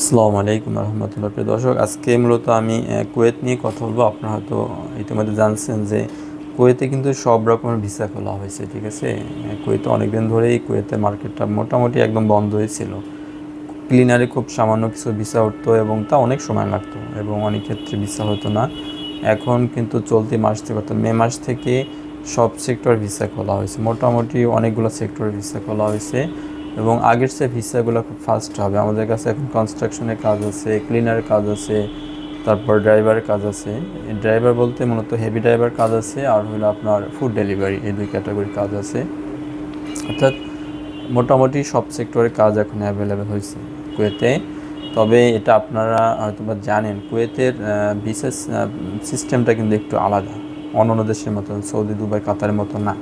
আসসালামু আলাইকুম রহমতুল্লাহ। প্রিয় দর্শক, আজকে মূলত আমি কুয়েত নিয়ে কথা বলব। আপনারা হয়তো ইতিমধ্যে জানছেন যে কুয়েতে কিন্তু সব রকমের ভিসা খোলা হয়েছে, ঠিক আছে? কুয়েতে অনেকদিন ধরেই কুয়েতের মার্কেটটা মোটামুটি একদম বন্ধ হয়েছিল। ক্লিনারে খুব সামান্য কিছু ভিসা উঠতো এবং তা অনেক সময় লাগতো এবং অনেক ক্ষেত্রে ভিসা হতো না। এখন কিন্তু চলতি মাস থেকে, অর্থাৎ মে মাস থেকে সব সেক্টর ভিসা খোলা হয়েছে। মোটামুটি অনেকগুলো সেক্টরের ভিসা খোলা হয়েছে। এবং আগের সে ভিসাগুলো খুব ফাস্ট হবে। আমাদের কাছে এখন কনস্ট্রাকশনের কাজ আছে ক্লিনার কাজ আছে, তারপর ড্রাইভারের কাজ আছে। ড্রাইভার বলতে মূলত হেভি ড্রাইভার কাজ আছে আর হলো আপনার ফুড ডেলিভারি এই দুই ক্যাটাগরির কাজ আছে। অর্থাৎ মোটামুটি সব সেক্টরের কাজ এখন অ্যাভেলেবেল হয়েছে কুয়েতে। তবে এটা আপনারা হয়তো বা জানেন, কুয়েতের বিশেষ সিস্টেমটা কিন্তু একটু আলাদা। অন্য দেশের মতন, সৌদি, দুবাই, কাতারের মতো না।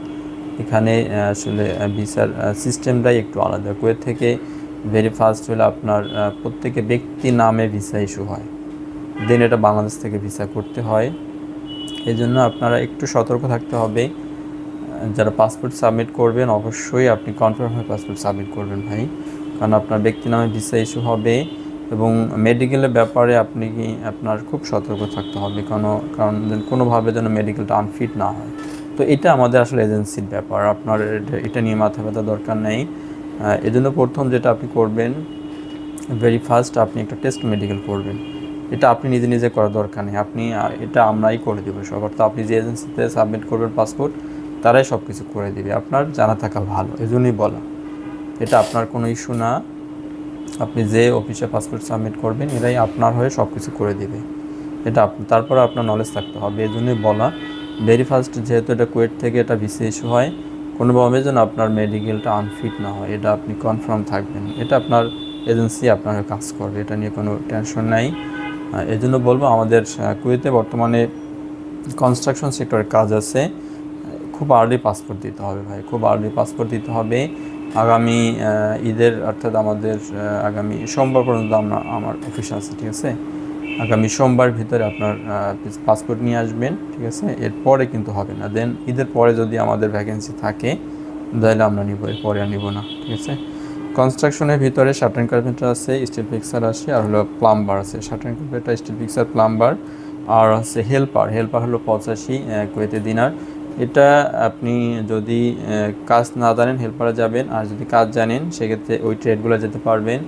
এখানে আসলে ভিসার সিস্টেমটাই একটু আলাদা। কুয়েত থেকে ভেরি ফার্স্ট হলে আপনার প্রত্যেকে ব্যক্তি নামে ভিসা ইস্যু হয়। দেন এটা বাংলাদেশ থেকে ভিসা করতে হয়। এই জন্য আপনারা একটু সতর্ক থাকতে হবে। যারা পাসপোর্ট সাবমিট করবেন, অবশ্যই আপনি কনফার্ম হয়ে পাসপোর্ট সাবমিট করবেন ভাই। কারণ আপনার ব্যক্তি নামে ভিসা ইস্যু হবে এবং মেডিকেলের ব্যাপারে আপনি কি, আপনার খুব সতর্ক থাকতে হবে। কোনো, কারণ কোনোভাবে যেন মেডিকেলটা আনফিট না হয়। তো এটা আমাদের আসলে এজেন্সির ব্যাপার। আপনার এটা- নিয়ে মাথা ব্যথা দরকার নেই। এজন্য প্রথম যেটা আপনি করবেন ভেরি ফার্স্ট আপনি একটা টেস্ট মেডিকেল করবেন। এটা আপনি নিজে নিজে করার দরকার নেই। আপনি এটা আমরাই করে দেবো সব। অর্থাৎ আপনি যে এজেন্সিতে সাবমিট করবেন পাসপোর্ট তারাই সব কিছু করে দিবে। আপনার জানা থাকা ভালো, এজন্যই বলা। এটা আপনার কোনো ইস্যু না। আপনি যে অফিসে পাসপোর্ট সাবমিট করবেন, এরাই আপনার হয়ে সব কিছু করে দেবে। এটা তারপরে আপনার নলেজ থাকতে হবে। এই জন্যই বলা। ভেরি ফার্স্ট যেহেতু এটা কুয়েট থেকে এটা ভিসা ইস্যু হয় কোনোভাবে যেন আপনার মেডিকেলটা আনফিট না হয়, এটা আপনি কনফার্ম থাকবেন। এটা আপনার এজেন্সি আপনার কাজ করবে, এটা নিয়ে কোনো টেনশন নাই। এই জন্য বলব আমাদের কুয়েতে বর্তমানে কনস্ট্রাকশন সেক্টরের কাজ আছে। খুব আর্লি পাসপোর্ট দিতে হবে ভাই, খুব আর্লি পাসপোর্ট দিতে হবে। আগামী ঈদের অর্থাৎ আমাদের আগামী সোমবার পর্যন্ত আমরা, আমার অফিস আছে, ঠিক আছে? আগামী সোমবার ভিতরে আপনার পাসপোর্ট নিয়ে আসবেন, ঠিক আছে? এরপরে কিন্তু হবে না। দেন ঈদের পরে যদি আমাদের ভ্যাকেন্সি থাকে, তাহলে আমরা নিব এরপরে আর নিব না, ঠিক আছে? কনস্ট্রাকশনের ভিতরে শাটারিং কার্পেন্টার আছে স্টিল ফিক্সার আছে, আর হলো প্লাম্বার আছে। Shuttering carpenter steel fixer plumber আর আছে হেল্পার হেল্পার হলো পঁচাশি কুয়েতে দিনার। এটা আপনি যদি কাজ না জানেন হেল্পারে যাবেন, আর যদি কাজ জানেন, সেক্ষেত্রে ওই ট্রেডগুলো যেতে পারবেন।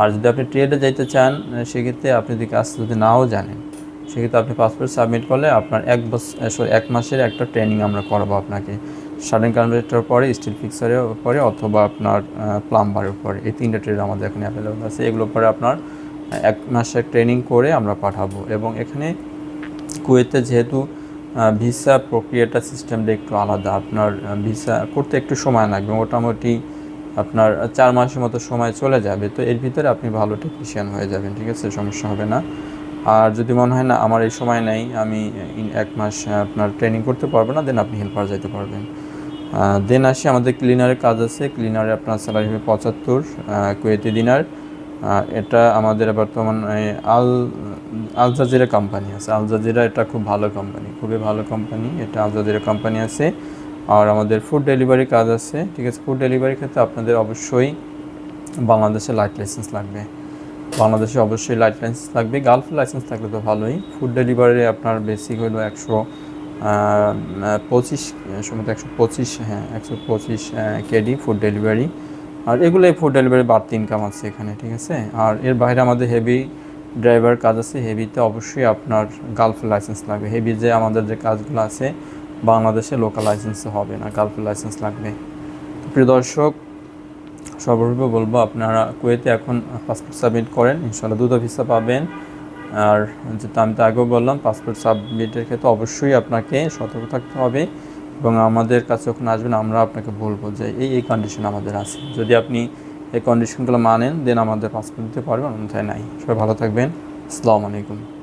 আর যদি আপনি ট্রেডে যাইতে চান সেক্ষেত্রে আপনি যদি কাজ যদি নাও জানেন, সেক্ষেত্রে আপনি পাসপোর্ট সাবমিট করলে আপনার এক বছর এক মাসের একটা ট্রেনিং আমরা করাবো আপনাকে। শার্টিং কনভার্টার পরে স্টিল ফিক্সারের পরে অথবা আপনার প্লাম্বারের পরে। এই তিনটা ট্রেড আমাদের এখানে অ্যাভেলেবল আছে। এগুলো পরে আপনার এক মাসের ট্রেনিং করে আমরা পাঠাবো। এবং এখানে কুয়েতে যেহেতু ভিসা প্রক্রিয়াটা সিস্টেমটা একটু আলাদা, আপনার ভিসা করতে একটু সময় লাগবে। মোটামুটি আপনার চার মাসের মতো সময় চলে যাবে, তো এর ভিতরে আপনি ভালো টেকনিশিয়ান হয়ে যাবেন, ঠিক আছে? সমস্যা হবে না। আর যদি মনে হয় না, আমার এই সময় নেই, আমি এক মাস আপনার ট্রেনিং করতে পারব না দেন আপনি হেল্পার যেতে পারবেন। দেন আসি, আমাদের ক্লিনারের কাজ আছে। ক্লিনারে আপনার স্যালারি হবে পঁচাত্তর কুয়েতি দিনার। এটা আমাদের বর্তমান আল আল জাজিরা কোম্পানি আছে। আল জাজিরা এটা খুব ভালো কোম্পানি খুবই ভালো কোম্পানি এটা আল জাজিরা কোম্পানি আছে। আর আমাদের ফুড ডেলিভারি কাজ আছে, ঠিক আছে? ফুড ডেলিভারি ক্ষেত্রে আপনাদের অবশ্যই বাংলাদেশে লাইট লাইসেন্স লাগবে। বাংলাদেশে অবশ্যই লাইট লাইসেন্স লাগবে। গালফ লাইসেন্স থাকলে তো ভালোই। ফুড ডেলিভারি আপনার বেসিক হলো একশো পঁচিশ, সময় একশো পঁচিশ হ্যাঁ একশো পঁচিশ কেডি ফুড ডেলিভারি আর এগুলোই ফুড ডেলিভারি বাড়তি ইনকাম আছে এখানে, ঠিক আছে? আর এর বাইরে আমাদের হেভি ড্রাইভার কাজ আছে। হেভিতে অবশ্যই আপনার গালফ লাইসেন্স লাগবে। হেভি যে আমাদের যে কাজগুলো আছে বাংলাদেশে লোকাল লাইসেন্স হবে না গালফ লাইসেন্স লাগবে। প্রিয় দর্শক, সর্বরূপে বলব, আপনারা কুয়েতে এখন পাসপোর্ট সাবমিট করেন ইনশাল্লাহ দুটো ভিসা পাবেন। আর যেটা আমি তো আগেও বললাম পাসপোর্ট সাবমিটের ক্ষেত্রে অবশ্যই আপনাকে সতর্ক থাকতে হবে এবং আমাদের কাছে যখন আসবেন, আমরা আপনাকে বলব যে এই এই কন্ডিশন আমাদের আছে। যদি আপনি এই কন্ডিশনগুলো মানেন দেন আমাদের পাসপোর্ট দিতে পারবেন, অন্যথায় নাই। সবাই ভালো থাকবেন। আসসালামু আলাইকুম।